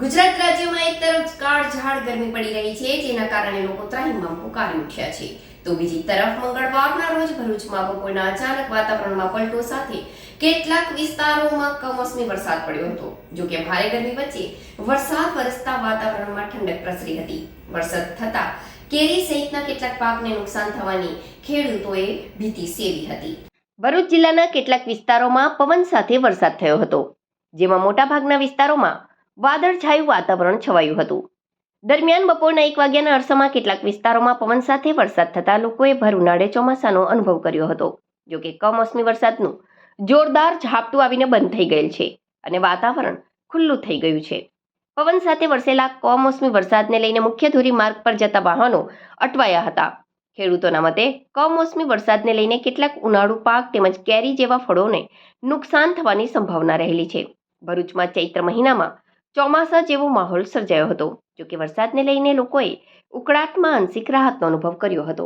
ગુજરાત રાજ્યમાં એક તરફ કાળઝાળ ગરમી પડી રહી છે, જેના કારણે લોકો ત્રાહિમામ પુકારી ઉઠ્યા છે. તો બીજી તરફ મંગળવારના રોજ ભરૂચમાં બપોરના અચાનક વાતાવરણમાં પલટો સાથે કેટલાક વિસ્તારોમાં કમોસમી વરસાદ પડ્યો હતો. જો કે ભારે ગરમી વચ્ચે વરસાદ વરસતા વાતાવરણમાં ઠંડક પ્રસરી હતી. વરસાદ થતા કેરી સહિતના કેટલાક પાકને નુકસાન થવાની ખેડૂતોએ ભીતિ સેવી હતી. ભરૂચ જિલ્લાના કેટલાક વિસ્તારોમાં પવન સાથે વરસાદ થયો હતો, જેમાં મોટાભાગના વિસ્તારોમાં વાદળછાયું વાતાવરણ છવાયું હતું. દરમિયાન બપોરના એક વાગ્યાના અરસામાં કેટલાક વિસ્તારોમાં પવન સાથે વરસાદ થતા લોકોએ ભર ઉનાળે ચોમાસાનો અનુભવ કર્યો હતો. જોકે કમોસમી વરસાદનું જોરદાર ઝાપટું આવીને બંધ થઈ ગયેલ છે અને વાતાવરણ ખુલ્લું થઈ ગયું છે. પવન સાથે વરસેલા કમોસમી વરસાદને લઈને મુખ્ય ધોરીમાર્ગ પર જતા વાહનો અટવાયા હતા. ખેડૂતોના મતે, કમોસમી વરસાદને લઈને કેટલાક ઉનાળુ પાક તેમજ કેરી જેવા ફળોને નુકસાન થવાની સંભાવના રહેલી છે. ભરૂચમાં ચૈત્ર મહિનામાં ચોમાસા જેવો માહોલ સર્જાયો હતો, જોકે વરસાદને લઈને લોકોએ ઉકળાટમાં આંશિક રાહતનો અનુભવ કર્યો હતો.